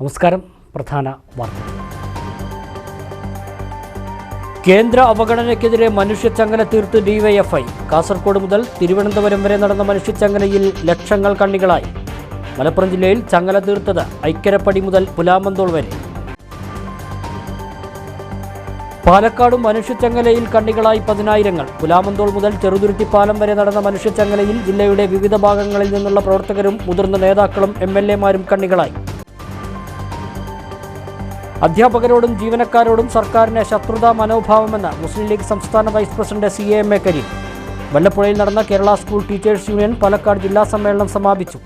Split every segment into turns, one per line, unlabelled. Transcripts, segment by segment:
നമസ്കാരം. പ്രധാന വാർത്ത. കേന്ദ്ര അവഗണനയ്ക്കെതിരെ മനുഷ്യച്ചങ്ങല തീർത്ത് ഡിവൈഎഫ്ഐ. കാസർഗോഡ് മുതൽ തിരുവനന്തപുരം വരെ നടന്ന മനുഷ്യച്ചങ്ങലയിൽ ലക്ഷങ്ങൾ കണ്ണികളായി. മലപ്പുറം ജില്ലയിൽ ചങ്ങല തീർത്തത് ഐക്കരപ്പടി മുതൽ പുലാമന്തോൾ വരെ. പാലക്കാടും മനുഷ്യച്ചങ്ങലയിൽ കണ്ണികളായി പതിനായിരങ്ങൾ. പുലാമന്തോൾ മുതൽ ചെറുതുരുത്തിപ്പാലം വരെ നടന്ന മനുഷ്യച്ചങ്ങലയിൽ ജില്ലയുടെ വിവിധ ഭാഗങ്ങളിൽ നിന്നുള്ള പ്രവർത്തകരും മുതിർന്ന നേതാക്കളും എം കണ്ണികളായി. അധ്യാപകരോടും ജീവനക്കാരോടും സർക്കാരിന് ശത്രുതാ മനോഭാവമെന്ന് മുസ്ലിം ലീഗ് സംസ്ഥാന vice president C A M Kareem വല്ലപ്പുഴയിൽ നടന്ന Kerala school teachers union Palakkad ജില്ലാ സമ്മേളനം സമാപിച്ചു.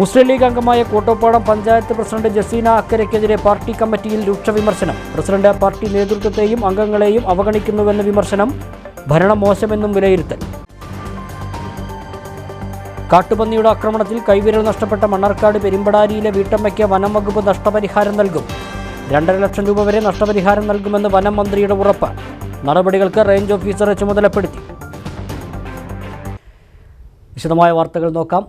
മുസ്ലിം ലീഗ് അംഗമായ കോട്ടോപ്പാടം പഞ്ചായത്ത് പ്രസിഡന്റ് ജസീന അക്കരയ്ക്കെതിരെ പാർട്ടി കമ്മിറ്റിയിൽ രൂക്ഷ വിമർശനം. പ്രസിഡന്റ് പാർട്ടി നേതൃത്വത്തെയും അംഗങ്ങളെയും അവഗണിക്കുന്നുവെന്ന വിമർശനം ഭരണം മോശമെന്നും വിലയിരുത്തൽ. കാട്ടുപന്നിയുടെ ആക്രമണത്തിൽ കൈവിരൽ നഷ്ടപ്പെട്ട മണ്ണാർക്കാട് പെരുമ്പടാരിയിലെ വീട്ടമ്മയ്ക്ക് വനം വകുപ്പ് നഷ്ടപരിഹാരം നൽകും. രണ്ടര ലക്ഷം രൂപ വരെ നഷ്ടപരിഹാരം നൽകുമെന്ന് വനം മന്ത്രിയുടെ ഉറപ്പ്. നടപടികൾക്ക് റേഞ്ച് ഓഫീസറെ ചുമതലപ്പെടുത്തി. വിശദമായ വാർത്തകൾ നോക്കാം.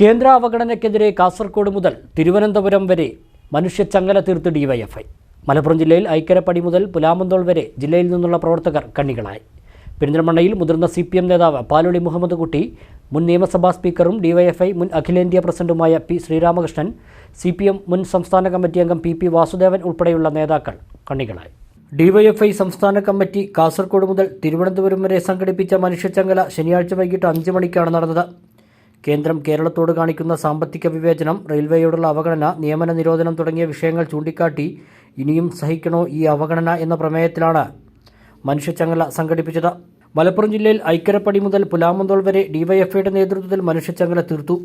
കേന്ദ്ര അവഗണനയ്ക്കെതിരെ കാസർഗോഡ് മുതൽ തിരുവനന്തപുരം വരെ മനുഷ്യച്ചങ്ങല തീർത്ത് ഡിവൈഎഫ്ഐ മലപ്പുറം ജില്ലയിൽ ഐക്കരപ്പടി മുതൽ പുലാമന്തോൾ വരെ ജില്ലയിൽ നിന്നുള്ള പ്രവർത്തകർ കണ്ണികളായി. പെരിന്തൽമണ്ണയിൽ മുതിർന്ന സി പി എം നേതാവ് പാലൊളി മുഹമ്മദ് കുട്ടി മുൻ നിയമസഭാ സ്പീക്കറും ഡിവൈഎഫ്ഐ മുൻ അഖിലേന്ത്യാ പ്രസിഡന്റുമായ P Sreeramakrishnan C P M മുൻ സംസ്ഥാന കമ്മിറ്റി അംഗം പി പി വാസുദേവൻ ഉൾപ്പെടെയുള്ള നേതാക്കൾ കണ്ണികളായി. ഡിവൈഎഫ്ഐ സംസ്ഥാന കമ്മിറ്റി കാസർഗോഡ് മുതൽ തിരുവനന്തപുരം വരെ സംഘടിപ്പിച്ച മനുഷ്യചങ്ങല ശനിയാഴ്ച വൈകിട്ട് അഞ്ച് മണിക്കാണ് നടന്നത്. കേന്ദ്രം കേരളത്തോട് കാണിക്കുന്ന സാമ്പത്തിക വിവേചനം റെയിൽവേയോടുള്ള അവഗണന നിയമന നിരോധനം തുടങ്ങിയ വിഷയങ്ങൾ ചൂണ്ടിക്കാട്ടി ഇനിയും സഹിക്കണോ ഈ അവഗണന എന്ന പ്രമേയത്തിലാണ് മനുഷ്യചങ്ങല സംഘടിപ്പിച്ചത്. മലപ്പുറം ജില്ലയിൽ ഐക്കരപ്പടി മുതൽ പുലാമന്തോൾ വരെ ഡിവൈഎഫ്ഐയുടെ നേതൃത്വത്തിൽ മനുഷ്യച്ചങ്ങല തീർത്തു.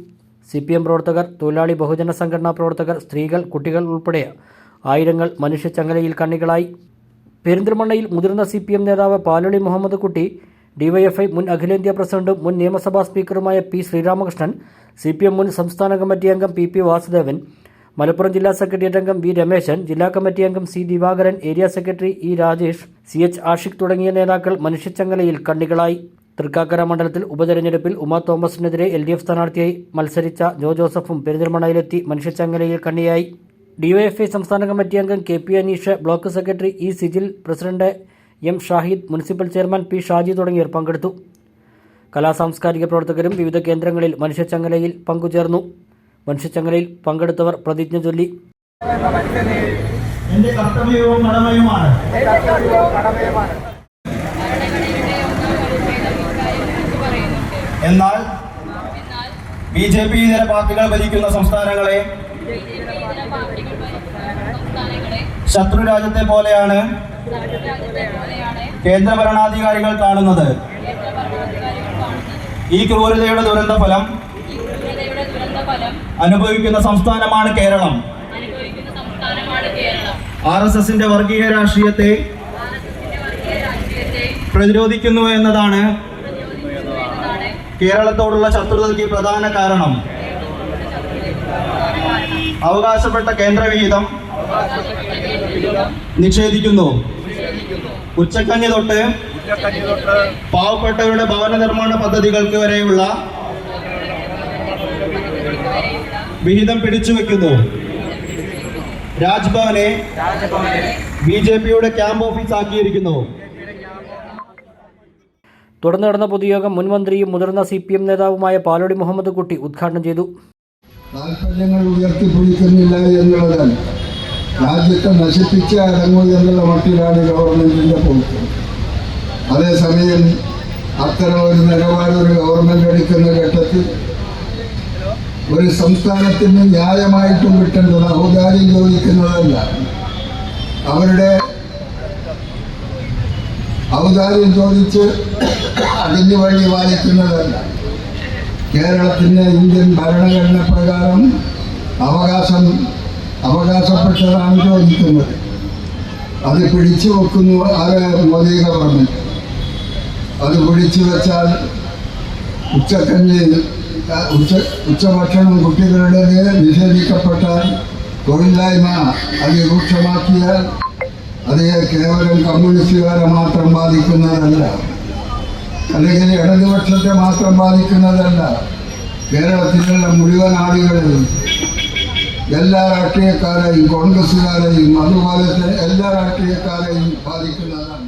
സി പി എം പ്രവർത്തകർ തൊഴിലാളി ബഹുജന സംഘടനാ പ്രവർത്തകർ സ്ത്രീകൾ കുട്ടികൾ ഉൾപ്പെടെ ആയിരങ്ങൾ മനുഷ്യച്ചങ്ങലയിൽ കണ്ണികളായി. പെരിന്തൽമണ്ണയിൽ മുതിർന്ന സി പി എം നേതാവ് പാലൊളി മുഹമ്മദ് കുട്ടി ഡിവൈഎഫ്ഐ മുൻ അഖിലേന്ത്യാ പ്രസിഡന്റും മുൻ നിയമസഭാ സ്പീക്കറുമായ P Sreeramakrishnan C P M മുൻ സംസ്ഥാന കമ്മിറ്റി അംഗം പി പി വാസുദേവൻ മലപ്പുറം ജില്ലാ സെക്രട്ടേറിയറ്റ് അംഗം വി രമേശൻ ജില്ലാ കമ്മിറ്റി അംഗം C Divakaran area secretary E Rajesh C H Ashiq തുടങ്ങിയ നേതാക്കൾ മനുഷ്യച്ചങ്ങലയിൽ കണ്ണികളായി. തൃക്കാക്കര മണ്ഡലത്തിൽ ഉപതെരഞ്ഞെടുപ്പിൽ ഉമ തോമസിനെതിരെ എൽ ഡി എഫ് സ്ഥാനാർത്ഥിയായി മത്സരിച്ച ജോ ജോസഫും പെരിന്തൽമണ്ണയിലെത്തി മനുഷ്യച്ചങ്ങലയിൽ കണ്ണിയായി. ഡിവൈഎഫ്ഐ സംസ്ഥാന കമ്മിറ്റി അംഗം K P Aneesh block secretary E Sijil president M Shahid municipal chairman P Shaji തുടങ്ങിയവർ പങ്കെടുത്തു. കലാ സാംസ്കാരിക പ്രവർത്തകരും വിവിധ കേന്ദ്രങ്ങളിൽ മനുഷ്യച്ചങ്ങലയിൽ പങ്കുചേർന്നു. മനുഷ്യച്ചങ്ങലയിൽ പങ്കെടുത്തവർ പ്രതിജ്ഞ ചൊല്ലി.
എന്നാൽ ബി ജെ പി ഇതര പാർട്ടികൾ ഭരിക്കുന്ന സംസ്ഥാനങ്ങളെ ശത്രു രാജ്യത്തെ പോലെയാണ് കേന്ദ്ര ഭരണാധികാരികൾ കാണുന്നത്. ഈ ക്രൂരതയുടെ ദുരന്ത ഫലം അനുഭവിക്കുന്ന സംസ്ഥാനമാണ് കേരളം. ആർ എസ് എസിന്റെ വർഗീയ രാഷ്ട്രീയത്തെ പ്രതിരോധിക്കുന്നു എന്നതാണ് കേരളത്തോടുള്ള ശത്രുതയ്ക്ക് പ്രധാന കാരണം. അവകാശപ്പെട്ട കേന്ദ്രവിഹിതം നിഷേധിക്കുന്നു. ഉച്ചക്കഞ്ഞി തൊട്ട് പാവപ്പെട്ടവരുടെ ഭവന നിർമ്മാണ പദ്ധതികൾക്ക് വരെയുള്ള വിഹിതം പിടിച്ചു വെക്കുന്നു. രാജ്ഭവനെ ബി ജെ പിയുടെ ക്യാമ്പ് ഓഫീസ് ആക്കിയിരിക്കുന്നു.
തുടർന്ന് നടന്ന പൊതുയോഗം മുൻമന്ത്രിയും മുതിർന്ന സി പി എം നേതാവുമായ പാലോടി മുഹമ്മദ് കുട്ടി ഉദ്ഘാടനം ചെയ്തു.
താല്പര്യങ്ങൾ ഉയർത്തിപ്പിടിക്കുന്നില്ല എന്നുള്ളതാണ്. രാജ്യത്തെ നശിപ്പിച്ച് അടങ്ങൂ എന്നുള്ള മട്ടിലാണ് ഗവൺമെന്റിന്റെ പോക്ക് അതേസമയം അത്തരം ഒരു നിലപാട് ഒരു ഗവൺമെന്റ് എടുക്കുന്ന ഘട്ടത്തിൽ ഒരു സംസ്ഥാനത്തിന് ന്യായമായിട്ടും കിട്ടേണ്ടത് ഔദാര്യം ചോദിക്കുന്നതല്ല. അവരുടെ ഔദാര്യം ചോദിച്ച് അതിന് വഴി വായിക്കുന്നതല്ല കേരളത്തിന്റെ ഇന്ത്യൻ ഭരണഘടന പ്രകാരം അവകാശം അവകാശപ്പെട്ടതാണ് ചോദിക്കുന്നത്. അത് പിടിച്ചു വെക്കുന്നു അത് മോദി ഗവൺമെന്റ് അത് പിടിച്ചു വെച്ചാൽ ഉച്ചക്കഞ്ഞി ഉച്ച ഉച്ചഭക്ഷണം കുട്ടികളുടേത് നിഷേധിക്കപ്പെട്ടാൽ തൊഴിലില്ലായ്മ അതിരൂക്ഷമാക്കിയാൽ അത് കേവലം കമ്മ്യൂണിസ്റ്റുകാരെ മാത്രം ബാധിക്കുന്നതല്ല. അല്ലെങ്കിൽ ഇടതുപക്ഷത്തെ മാത്രം ബാധിക്കുന്നതല്ല. കേരളത്തിലുള്ള മുഴുവൻ ആളുകളെയും എല്ലാ രാഷ്ട്രീയക്കാരെയും കോൺഗ്രസ്സുകാരെയും അതുപോലെ എല്ലാ രാഷ്ട്രീയക്കാരെയും ബാധിക്കുന്നതാണ്.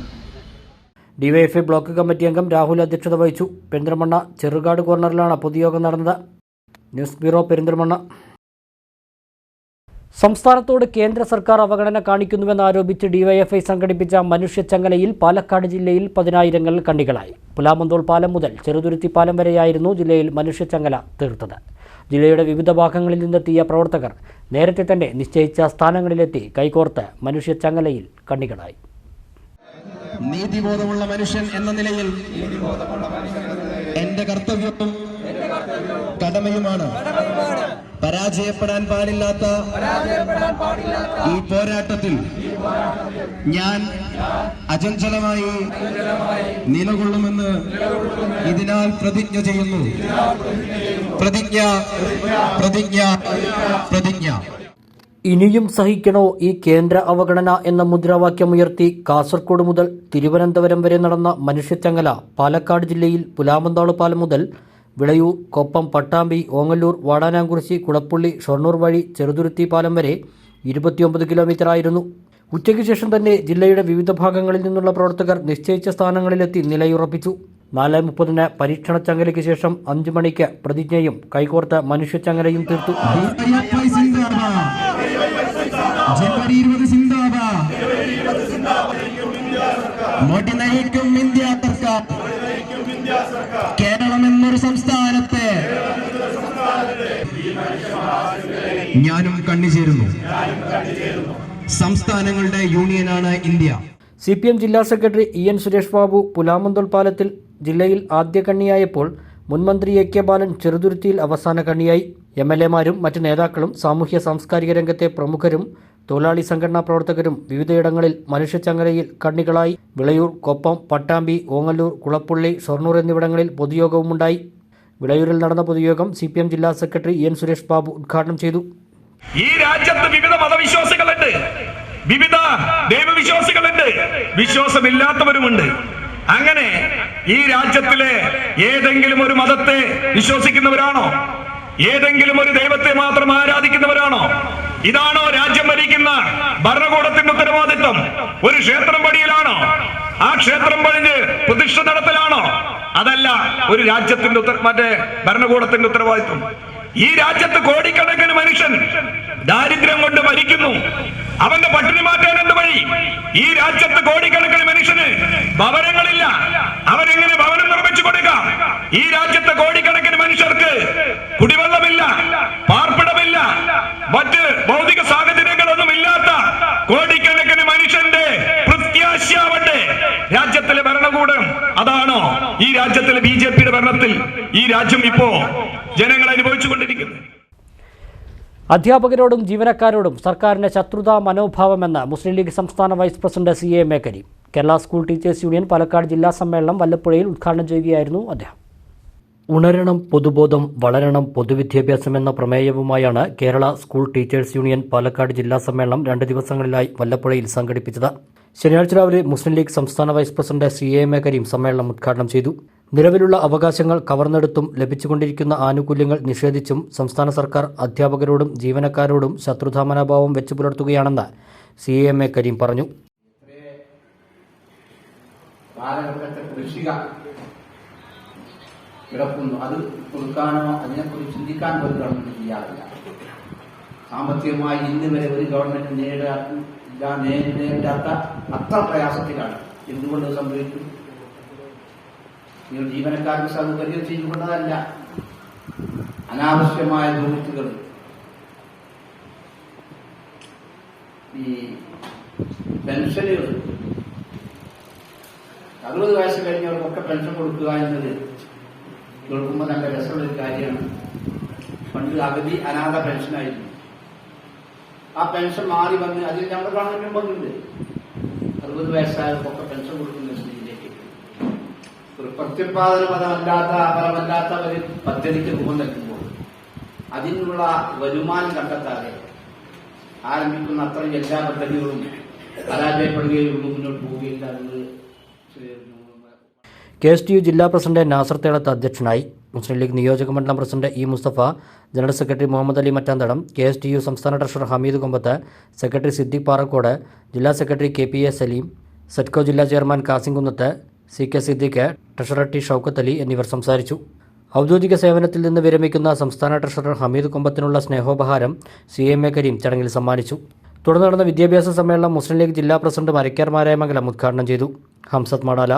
ഡിവൈഎഫ്ഐ ബ്ലോക്ക് കമ്മിറ്റി അംഗം രാഹുൽ അധ്യക്ഷത വഹിച്ചു. പെരിന്തൽമണ്ണ ചെറുകാട് കോർണറിലാണ് പൊതുയോഗം നടന്നത്. News bureau Perinthalmanna. സംസ്ഥാനത്തോട് കേന്ദ്ര സർക്കാർ അവഗണന കാണിക്കുന്നുവെന്നാരോപിച്ച് ഡിവൈഎഫ്ഐ സംഘടിപ്പിച്ച മനുഷ്യച്ചങ്ങലയിൽ പാലക്കാട് ജില്ലയിൽ പതിനായിരങ്ങൾ കണ്ണികളായി. പുലാമന്തോൾ പാലം മുതൽ ചെറുതുരുത്തി പാലം വരെയായിരുന്നു ജില്ലയിൽ മനുഷ്യച്ചങ്ങല തീർത്തത്. ജില്ലയുടെ വിവിധ ഭാഗങ്ങളിൽ നിന്നെത്തിയ പ്രവർത്തകർ നേരത്തെ തന്നെ നിശ്ചയിച്ച സ്ഥാനങ്ങളിലെത്തി കൈകോർത്ത് മനുഷ്യച്ചങ്ങലയിൽ കണ്ണികളായി.
നീതിബോധമുള്ള മനുഷ്യൻ എന്ന നിലയിൽ എന്റെ കർത്തവ്യവും കടമയുമാണ് പരാജയപ്പെടാൻ പാടില്ലാത്ത ഈ പോരാട്ടത്തിൽ ഞാൻ അചഞ്ചലമായി നിലകൊള്ളുമെന്ന് ഇതിനാൽ പ്രതിജ്ഞ ചെയ്യുന്നു. പ്രതിജ്ഞ പ്രതിജ്ഞ പ്രതിജ്ഞ.
ഇനിയും സഹിക്കണോ ഈ കേന്ദ്ര അവഗണന എന്ന മുദ്രാവാക്യമുയർത്തി കാസർകോട് മുതൽ തിരുവനന്തപുരം വരെ നടന്ന മനുഷ്യച്ചങ്ങല പാലക്കാട് ജില്ലയിൽ പുലാമന്താൾ പാലം മുതൽ വിളയൂർ കൊപ്പം പട്ടാമ്പി ഓങ്ങല്ലൂർ വാടാനാംകുറിശി കുളപ്പുള്ളി ഷൊർണൂർ വഴി ചെറുതുരുത്തി പാലം വരെ ഇരുപത്തിയൊമ്പത് കിലോമീറ്റർ ആയിരുന്നു ഉച്ചയ്ക്ക് ശേഷം തന്നെ ജില്ലയുടെ വിവിധ ഭാഗങ്ങളിൽ നിന്നുള്ള പ്രവർത്തകർ നിശ്ചയിച്ച സ്ഥാനങ്ങളിലെത്തി നിലയുറപ്പിച്ചു. നാല് മുപ്പതിന് പരീക്ഷണ ചങ്ങലയ്ക്ക് ശേഷം അഞ്ചു മണിക്ക് പ്രതിജ്ഞയും കൈകോർത്ത മനുഷ്യച്ചങ്ങലയും തീർത്തു.
ജനുവരി ഇരുപത് സിന്ദാബാദ്. മോട്ടി നയിക്കും ഇന്ത്യ സർക്കാർ. കേരളം എന്നൊരു സംസ്ഥാനത്തെ. ഞാനും കണ്ണിചേരുന്നു. സംസ്ഥാനങ്ങളുടെ യൂണിയനാണ് ഇന്ത്യ.
സി പി എം ജില്ലാ secretary E N Suresh Babu Pulamanthole പാലത്തിൽ ജില്ലയിൽ ആദ്യ കണ്ണിയായപ്പോൾ മുൻമന്ത്രി എ കെ ബാലൻ ചെറുതുരുത്തിയിൽ അവസാന കണ്ണിയായി. എം എൽ എമാരും മറ്റ് നേതാക്കളും സാമൂഹ്യ സാംസ്കാരിക രംഗത്തെ പ്രമുഖരും തൊഴിലാളി സംഘടനാ പ്രവർത്തകരും വിവിധയിടങ്ങളിൽ മനുഷ്യച്ചങ്ങലയിൽ കണ്ണികളായി വിളയൂർ കൊപ്പം പട്ടാമ്പി ഓങ്ങല്ലൂർ കുളപ്പുള്ളി ഷൊർണൂർ എന്നിവിടങ്ങളിൽ പൊതുയോഗവുമുണ്ടായി. വിളയൂരിൽ നടന്ന പൊതുയോഗം സി പി എം ജില്ലാ സെക്രട്ടറി എൻ സുരേഷ് ബാബു ഉദ്ഘാടനം ചെയ്തു.
ഈ രാജ്യത്ത് വിവിധ മതവിശ്വാസികളുണ്ട്. വിവിധ ദൈവവിശ്വാസികളുണ്ട്. വിശ്വാസമില്ലാത്തവരുമുണ്ട്. അങ്ങനെ ഈ രാജ്യത്തിലെ ഏതെങ്കിലും ഒരു മതത്തെ വിശ്വസിക്കുന്നവരാണോ? ഏതെങ്കിലും ഒരു ദൈവത്തെ മാത്രം ആരാധിക്കുന്നവരാണോ? ഇതാണോ രാജ്യം ഭരിക്കുന്ന ഭരണകൂടത്തിന്റെ ഉത്തരവാദിത്വം? ഒരു ക്ഷേത്രം പടിയിലാണോ? ആ ക്ഷേത്രം പണിഞ്ഞ് പ്രതിഷ്ഠ നടത്തലാണോ? അതല്ല ഒരു രാജ്യത്തിന്റെ ഉത്തര മറ്റേ ഭരണകൂടത്തിന്റെ ഉത്തരവാദിത്വം. ഈ രാജ്യത്ത് കോടിക്കണക്കിന് മനുഷ്യൻ ദാരിദ്ര്യം കൊണ്ട് മരിക്കുന്നു. അവന്റെ പട്ടിണി മാറ്റാൻ എന്ത് വഴി? ഈ രാജ്യത്ത് കോടിക്കണക്കിന് മനുഷ്യന് ഭവനങ്ങളില്ല. അവരെങ്ങനെ ഭവനം നിർമ്മിച്ചു കൊടുക്കാം? ഈ രാജ്യത്തെ കോടിക്കണക്കിന് മനുഷ്യർക്ക് കുടിവെള്ളമില്ല പാർപ്പിടമില്ല മറ്റ് ഭൗതിക സാഹചര്യങ്ങളൊന്നും ഇല്ലാത്ത കോടിക്കണക്കിന് മനുഷ്യന്റെ പ്രത്യാശയാവട്ടെ. രാജ്യത്തിലെ ഭരണകൂടം അതാണോ ഈ രാജ്യത്തിലെ ബി ജെ പിയുടെ ഭരണത്തിൽ ഈ രാജ്യം ഇപ്പോ ജനങ്ങൾ അനുഭവിച്ചുകൊണ്ടിരിക്കുന്നത്?
അധ്യാപകരോടും ജീവനക്കാരോടും സർക്കാരിന്റെ ശത്രുതാ മനോഭാവമെന്ന് മുസ്ലിം ലീഗ് സംസ്ഥാന vice president C A മേക്കരി Kerala school teachers union Palakkad ജില്ലാ സമ്മേളനം വല്ലപ്പുഴയിൽ ഉദ്ഘാടനം ചെയ്യുകയായിരുന്നു അദ്ദേഹം. ഉണരണം പൊതുബോധം വളരണം പൊതുവിദ്യാഭ്യാസം എന്ന പ്രമേയവുമായാണ് Kerala school teachers union Palakkad ജില്ലാ സമ്മേളനം രണ്ട് ദിവസങ്ങളിലായി വല്ലപ്പുഴയിൽ സംഘടിപ്പിച്ചത്. ശനിയാഴ്ച രാവിലെ മുസ്ലിം ലീഗ് സംസ്ഥാന vice president C A A Kareem സമ്മേളനം ഉദ്ഘാടനം ചെയ്തു. നിലവിലുള്ള അവകാശങ്ങൾ കവർന്നെടുത്തും ലഭിച്ചുകൊണ്ടിരിക്കുന്ന ആനുകൂല്യങ്ങൾ നിഷേധിച്ചും സംസ്ഥാന സർക്കാർ അധ്യാപകരോടും ജീവനക്കാരോടും ശത്രുധാമനാഭാവം വെച്ചു പുലർത്തുകയാണെന്ന് C A M A Kareem പറഞ്ഞു
കിടക്കുന്നു. അത് കൊടുക്കാനോ അതിനെക്കുറിച്ച് ചിന്തിക്കാൻ ഒരു ഗവൺമെന്റ് ചെയ്യാറില്ല സാമ്പത്തികമായി ഇന്ന് വരെ ഒരു ഗവൺമെന്റ് നേടാ നേരിടാത്ത അത്ര പ്രയാസത്തിലാണ്. എന്തുകൊണ്ട് സംഭവിക്കും? നിങ്ങൾ ജീവനക്കാർക്ക് സൗകര്യം ചെയ്തുകൊണ്ടതല്ല. അനാവശ്യമായ ദൂരത്തുകൾ ഈ പെൻഷനുകൾ. അറുപത് വയസ്സ് കഴിഞ്ഞവർക്കൊക്കെ പെൻഷൻ കൊടുക്കുക എന്നത് കേൾക്കുമ്പോൾ നല്ല രസമുള്ള ഒരു കാര്യമാണ്. പണ്ട് അഗതി അനാഥ പെൻഷനായിരുന്നു ആ പെൻഷൻ മാറി വന്ന് അതിൽ നമ്മുടെ ഗവൺമെന്റും വന്നിട്ടുണ്ട് അറുപത് വയസ്സായവർക്കൊക്കെ പെൻഷൻ കൊടുക്കുന്ന സ്ഥിതിയിലേക്ക് ഒരു പ്രത്യുത്പാദന പദമല്ലാത്ത ഫലമല്ലാത്ത ഒരു പദ്ധതിക്ക് രൂപം നൽകുമ്പോൾ അതിനുള്ള വരുമാനം കണ്ടെത്താതെ ആരംഭിക്കുന്ന അത്രയും എല്ലാ പദ്ധതികളും പരാജയപ്പെടുകയുള്ളൂ മുന്നോട്ട് പോവുകയില്ല എന്നത് Shri
K S T U ജില്ലാ പ്രസിഡന്റ് നാസർ തേളത്ത് അധ്യക്ഷനായി. മുസ്ലിം ലീഗ് നിയോജക മണ്ഡലം president E Musthafa general secretary Muhammad Ali Mattanthadam K S T U സംസ്ഥാന ട്രഷറർ ഹമീദ് കൊമ്പത്ത് സെക്രട്ടറി സിദ്ദിഖ് പാറക്കോട് ജില്ലാ secretary K P A Saleem SETCO ജില്ലാ chairman Kasim Kunnath C K Siddique treasurer T Shoukath Ali എന്നിവർ സംസാരിച്ചു. ഔദ്യോഗിക സേവനത്തിൽ നിന്ന് വിരമിക്കുന്ന സംസ്ഥാന ട്രഷറർ ഹമീദ് കൊമ്പത്തിനുള്ള സ്നേഹോപഹാരം സി എം എ കരീം ചടങ്ങിൽ സമ്മാനിച്ചു. തുടർന്ന് നടന്ന വിദ്യാഭ്യാസ സമ്മേളനം മുസ്ലിം ലീഗ് ജില്ലാ പ്രസിഡന്റ് മരക്കാർ മാരായമംഗലം ഉദ്ഘാടനം ചെയ്തു. Hamsad Madala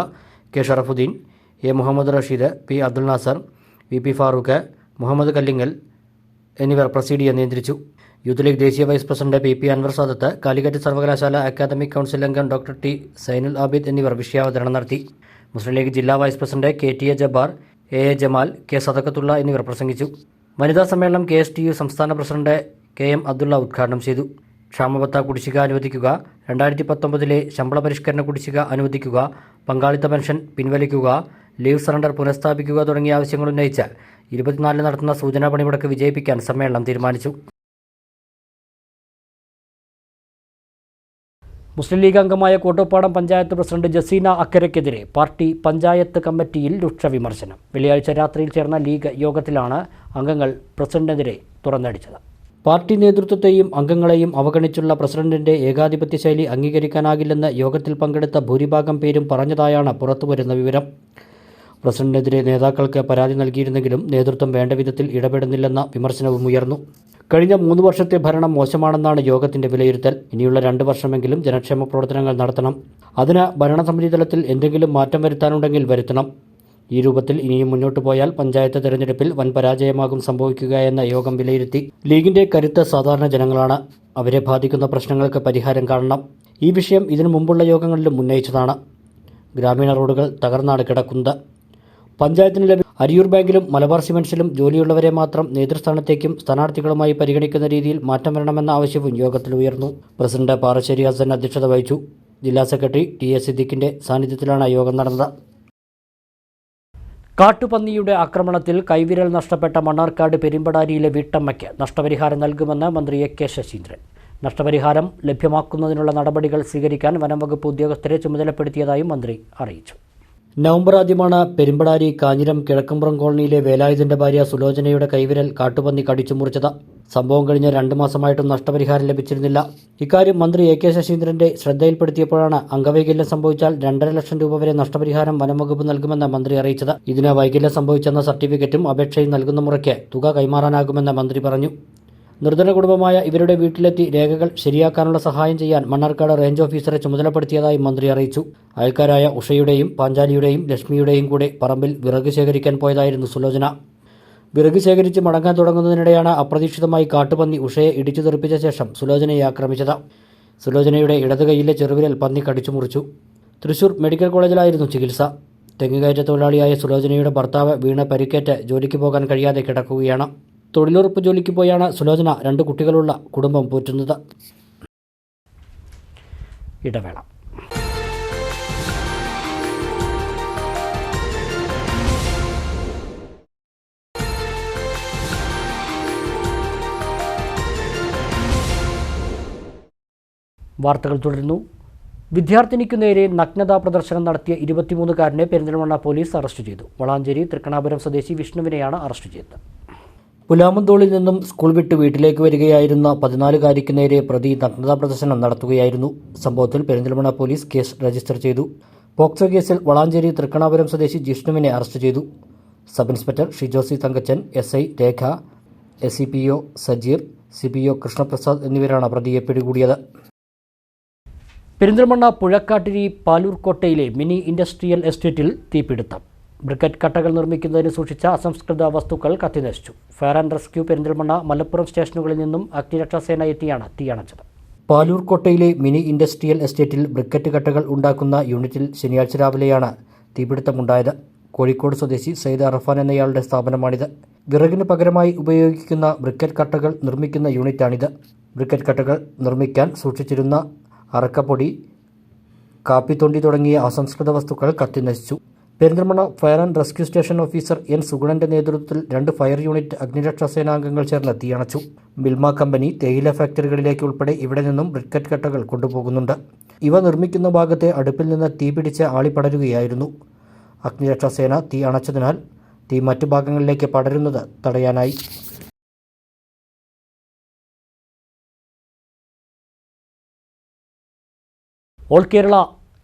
K Sharafudheen A Muhammed Rasheed P Abdul Nasar V P Farooq Muhammed Kallingal എന്നിവർ പ്രസീഡിയെ നിയന്ത്രിച്ചു. യൂത്ത് ലീഗ് ദേശീയ vice president P P Anwar Sadath Calicut സർവകലാശാല അക്കാദമിക് കൗൺസിൽ അംഗം ഡോക്ടർ ടി സൈനുൽ ആബിദ് എന്നിവർ വിഷയാവതരണം നടത്തി. മുസ്ലിം ലീഗ് ജില്ലാ vice president K T A Jabbar A A Jamal K Sadakkathulla എന്നിവർ പ്രസംഗിച്ചു. വനിതാ സമ്മേളനം കെ എസ് ടി യു സംസ്ഥാന പ്രസിഡന്റ് കെ എം അബ്ദുള്ള ഉദ്ഘാടനം ചെയ്തു. ക്ഷാമബത്ത കുടിശ്ശിക അനുവദിക്കുക. രണ്ടായിരത്തി പത്തൊമ്പതിലെ ശമ്പള പരിഷ്കരണ കുടിശ്ശിക അനുവദിക്കുക. പങ്കാളിത്ത പെൻഷൻ പിൻവലിക്കുക. ലീവ് സറണ്ടർ പുനഃസ്ഥാപിക്കുക തുടങ്ങിയ ആവശ്യങ്ങൾ ഉന്നയിച്ച് ഇരുപത്തിനാലിന് നടത്തുന്ന സൂചനാ പണിമുടക്ക് വിജയിപ്പിക്കാൻ സമ്മേളനം തീരുമാനിച്ചു. മുസ്ലിം ലീഗ് അംഗമായ കോട്ടോപ്പാടം പഞ്ചായത്ത് പ്രസിഡന്റ് ജസീന അക്കരയ്ക്കെതിരെ പാർട്ടി പഞ്ചായത്ത് കമ്മിറ്റിയിൽ രൂക്ഷ വിമർശനം. വെള്ളിയാഴ്ച രാത്രിയിൽ ചേർന്ന ലീഗ് യോഗത്തിലാണ് അംഗങ്ങൾ പ്രസിഡന്റിനെതിരെ തുറന്നടിച്ചത്. പാർട്ടി നേതൃത്വത്തെയും അംഗങ്ങളെയും അവഗണിച്ചുള്ള പ്രസിഡന്റിന്റെ ഏകാധിപത്യ ശൈലി അംഗീകരിക്കാനാകില്ലെന്ന് യോഗത്തിൽ പങ്കെടുത്ത ഭൂരിഭാഗം പേരും പറഞ്ഞതായാണ് പുറത്തുവരുന്ന വിവരം. പ്രസിഡന്റിനെതിരെ നേതാക്കൾക്ക് പരാതി നൽകിയിരുന്നെങ്കിലും നേതൃത്വം വേണ്ട വിധത്തിൽ ഇടപെടുന്നില്ലെന്ന വിമർശനവും ഉയർന്നു. കഴിഞ്ഞ മൂന്ന് വർഷത്തെ ഭരണം മോശമാണെന്നാണ് യോഗത്തിന്റെ വിലയിരുത്തൽ. ഇനിയുള്ള രണ്ട് വർഷമെങ്കിലും ജനക്ഷേമ പ്രവർത്തനങ്ങൾ നടത്തണം. അതിന് ഭരണസമിതി തലത്തിൽ എന്തെങ്കിലും മാറ്റം വരുത്താനുണ്ടെങ്കിൽ വരുത്തണം. ഈ രൂപത്തിൽ ഇനിയും മുന്നോട്ടു പോയാൽ പഞ്ചായത്ത് തെരഞ്ഞെടുപ്പിൽ വൻ പരാജയമാകും സംഭവിക്കുക എന്ന യോഗം വിലയിരുത്തി. ലീഗിന്റെ കരുത്ത് സാധാരണ ജനങ്ങളാണ്. അവരെ ബാധിക്കുന്ന പ്രശ്നങ്ങൾക്ക് പരിഹാരം കാണണം. ഈ വിഷയം ഇതിനു മുമ്പുള്ള യോഗങ്ങളിലും ഉന്നയിച്ചതാണ്. ഗ്രാമീണ റോഡുകൾ തകർന്നാണ് കിടക്കുന്നത്. പഞ്ചായത്തിന് ലഭ്യ അരിയൂർ ബാങ്കിലും മലബാർ സിമൻസിലും ജോലിയുള്ളവരെ മാത്രം നേതൃസ്ഥാനത്തേക്കും സ്ഥാനാർത്ഥികളുമായി പരിഗണിക്കുന്ന രീതിയിൽ മാറ്റം വരണമെന്ന ആവശ്യവും യോഗത്തിൽ ഉയർന്നു. പ്രസിഡന്റ് പാറശ്ശേരി ഹസൻ അധ്യക്ഷത വഹിച്ചു. ജില്ലാ സെക്രട്ടറി ടി എസ് സിദ്ദിഖിന്റെ സാന്നിധ്യത്തിലാണ് യോഗം നടന്നത്. കാട്ടുപന്നിയുടെ ആക്രമണത്തിൽ കൈവിരൽ നഷ്ടപ്പെട്ട മണ്ണാർക്കാട് പെരുമ്പടാരിയിലെ വീട്ടമ്മയ്ക്ക് നഷ്ടപരിഹാരം നൽകുമെന്ന് മന്ത്രി എ കെ ശശീന്ദ്രൻ. നഷ്ടപരിഹാരം ലഭ്യമാക്കുന്നതിനുള്ള നടപടികൾ സ്വീകരിക്കാൻ വനംവകുപ്പ് ഉദ്യോഗസ്ഥരെ ചുമതലപ്പെടുത്തിയതായും മന്ത്രി അറിയിച്ചു. നവംബർ ആദ്യമാണ് പെരുമ്പടാരി കാഞ്ഞിരം കിഴക്കുംപുറം കോളനിയിലെ വേലായുധന്റെ ഭാര്യ സുലോചനയുടെ കൈവിരൽ കാട്ടുപന്നി കടിച്ചു മുറിച്ചത്. സംഭവം കഴിഞ്ഞ രണ്ട് മാസമായിട്ടും നഷ്ടപരിഹാരം ലഭിച്ചിരുന്നില്ല. ഇക്കാര്യം മന്ത്രി എ കെ ശശീന്ദ്രന്റെ ശ്രദ്ധയിൽപ്പെടുത്തിയപ്പോഴാണ് അംഗവൈകല്യം സംഭവിച്ചാൽ രണ്ടര ലക്ഷം രൂപ വരെ നഷ്ടപരിഹാരം വനംവകുപ്പ് നൽകുമെന്ന് മന്ത്രി അറിയിച്ചത്. ഇതിന് വൈകല്യം സംഭവിച്ചെന്ന സർട്ടിഫിക്കറ്റും അപേക്ഷയും നൽകുന്ന മുറയ്ക്ക് തുക കൈമാറാനാകുമെന്ന് മന്ത്രി പറഞ്ഞു. നിർധന കുടുംബമായ ഇവരുടെ വീട്ടിലെത്തി രേഖകൾ ശരിയാക്കാനുള്ള സഹായം ചെയ്യാൻ മണ്ണാർക്കാട് റേഞ്ച് ഓഫീസറെ ചുമതലപ്പെടുത്തിയതായി മന്ത്രി അറിയിച്ചു. അയൽക്കാരായ ഉഷയുടെയും പാഞ്ചാലിയുടെയും ലക്ഷ്മിയുടെയും കൂടെ പറമ്പിൽ വിറക് ശേഖരിക്കാൻ പോയതായിരുന്നു സുലോചന. വിറക് ശേഖരിച്ച് മടങ്ങാൻ തുടങ്ങുന്നതിനിടെയാണ് അപ്രതീക്ഷിതമായി കാട്ടുപന്നി ഉഷയെ ഇടിച്ചു തെറിപ്പിച്ച ശേഷം സുലോചനയെ ആക്രമിച്ചത്. സുലോചനയുടെ ഇടത് കൈയിലെ ചെറുവിരൽ പന്നി കടിച്ചു മുറിച്ചു. തൃശൂർ മെഡിക്കൽ കോളേജിലായിരുന്നു ചികിത്സ. തെങ്ങുകയറ്റ തൊഴിലാളിയായ സുലോചനയുടെ ഭർത്താവ് വീണ പരിക്കേറ്റ് ജോലിക്ക് പോകാൻ കഴിയാതെ കിടക്കുകയാണ്. തൊഴിലുറപ്പ് ജോലിക്ക് പോയാണ് സുലോചന. രണ്ട് കുട്ടികളുള്ള കുടുംബം പോറ്റുന്നത്. ഇടവേള. വാർത്തകൾ തുടരുന്നു. വിദ്യാർത്ഥിനിക്കു നേരെ നഗ്നതാ പ്രദർശനം നടത്തിയ ഇരുപത്തിമൂന്നുകാരനെ പെരിന്തൽമണ്ണ പോലീസ് അറസ്റ്റ് ചെയ്തു. വളാഞ്ചേരി തൃക്കണാപുരം സ്വദേശി വിഷ്ണുവിനെയാണ് അറസ്റ്റ് ചെയ്തത്. പുലാമന്തോളിൽ നിന്നും സ്കൂൾ വിട്ട് വീട്ടിലേക്ക് വരികയായിരുന്ന പതിനാലുകാരിക്ക് നേരെ പ്രതി നഗ്നതാ പ്രദർശനം നടത്തുകയായിരുന്നു. സംഭവത്തിൽ പെരിന്തൽമണ്ണ പോലീസ് കേസ് രജിസ്റ്റർ ചെയ്തു. പോക്സോ കേസിൽ വളാഞ്ചേരി തൃക്കണാപുരം സ്വദേശി ജിഷ്ണുവിനെ അറസ്റ്റ് ചെയ്തു. Sub inspector Shijosi Thankachan S I Rekha S C P O Sajeer C P O Krishnaprasad എന്നിവരാണ് പ്രതിയെ പിടികൂടിയത്. പെരിന്തൽമണ്ണ പുഴക്കാട്ടിരി പാലൂർക്കോട്ടയിലെ മിനി ഇൻഡസ്ട്രിയൽ എസ്റ്റേറ്റിൽ തീപിടുത്തം. ബ്രിക്കറ്റ് കട്ടകൾ നിർമ്മിക്കുന്നതിന് സൂക്ഷിച്ച അസംസ്കൃത വസ്തുക്കൾ കത്തിനശിച്ചു. Fire and rescue Perinthalmanna Malappuram സ്റ്റേഷനുകളിൽ നിന്നും അഗ്നിരക്ഷാസേന എത്തിയാണ് തീയണച്ചത്. പാലൂർക്കോട്ടയിലെ മിനി ഇൻഡസ്ട്രിയൽ എസ്റ്റേറ്റിൽ ബ്രിക്കറ്റ് കട്ടകൾ ഉണ്ടാക്കുന്ന യൂണിറ്റിൽ ശനിയാഴ്ച രാവിലെയാണ് തീപിടുത്തമുണ്ടായത്. കോഴിക്കോട് സ്വദേശി സയ്യിദ് അറഫാൻ എന്നയാളുടെ സ്ഥാപനമാണിത്. വിറകിന് പകരമായി ഉപയോഗിക്കുന്ന ബ്രിക്കറ്റ് കട്ടകൾ നിർമ്മിക്കുന്ന യൂണിറ്റാണിത്. ബ്രിക്കറ്റ് കട്ടകൾ നിർമ്മിക്കാൻ സൂക്ഷിച്ചിരുന്ന അറക്കപ്പൊടി കാപ്പിത്തൊണ്ടി തുടങ്ങിയ അസംസ്കൃത വസ്തുക്കൾ കത്തിനശിച്ചു. Perinthalmanna fire and rescue station officer N സുഗുണന്റെ നേതൃത്വത്തിൽ രണ്ട് ഫയർ യൂണിറ്റ് അഗ്നിരക്ഷാ സേനാംഗങ്ങൾ ചേർന്ന് തീയണച്ചു മിൽമ കമ്പനി തേയില ഫാക്ടറികളിലേക്ക് ഉൾപ്പെടെ ഇവിടെ നിന്നും ബ്രിക്കറ്റ് കട്ടകൾ കൊണ്ടുപോകുന്നുണ്ട്. ഇവ നിർമ്മിക്കുന്ന ഭാഗത്തെ അടുപ്പിൽ നിന്ന് തീ പിടിച്ച് ആളിപ്പടരുകയായിരുന്നു. അഗ്നിരക്ഷാസേന തീ അണച്ചതിനാൽ തീ മറ്റു ഭാഗങ്ങളിലേക്ക് പടരുന്നത് തടയാനായി. ഓൾ കേരള